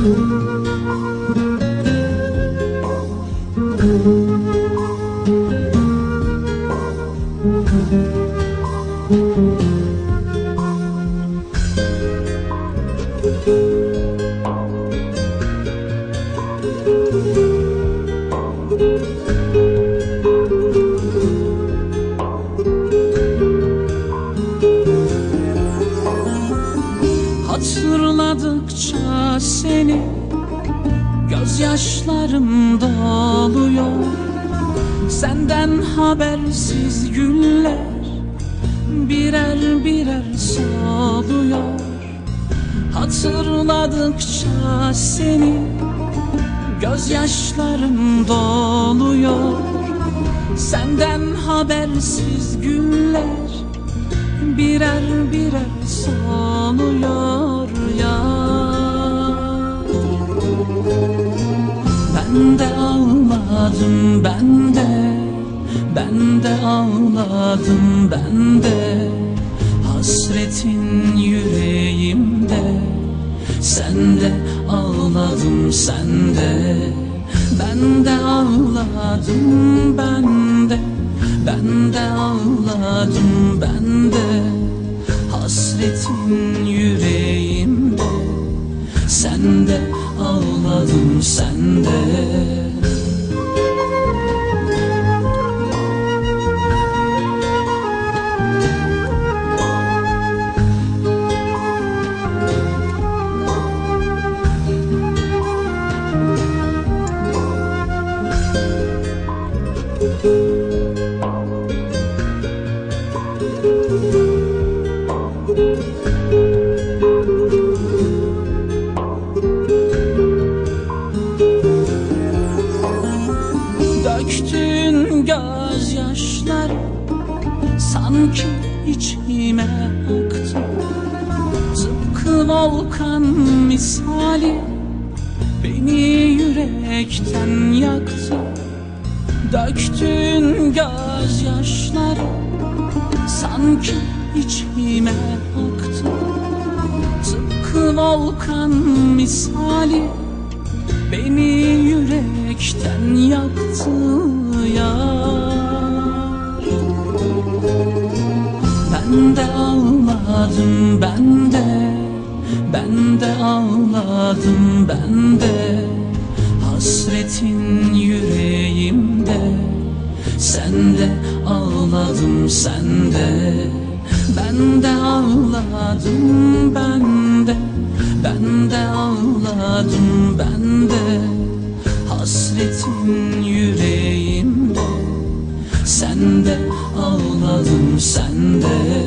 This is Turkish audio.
Thank you. Hatırladıkça seni. Gözyaşlarım doluyor. Senden habersiz güller Birer birer soluyor. Hatırladıkça seni Gözyaşlarım doluyor. Senden habersiz güller birer birer soluyor ağladım ben de Ben de ağladım ben de. Hasretin yüreğimde Sen de ağladım sen de. Ben de ağladım ben de Ben de ağladım ben de. Hasretin yüreğimde Sen de ağladım sen de Döktüğün gözyaşları Sanki içime aktı Tıpkı volkan misali Beni yürekten yaktı. Döktüğün gözyaşları Sanki içime aktı. Tıpkı volkan misali Beni yürekten yaktı ya Ben de ağladım ben de Ben de ağladım ben de. Hasretin yüreğimde Sen de ağladım sen de. Ben de ağladım ben de Ben de ağladım de anladım sen de.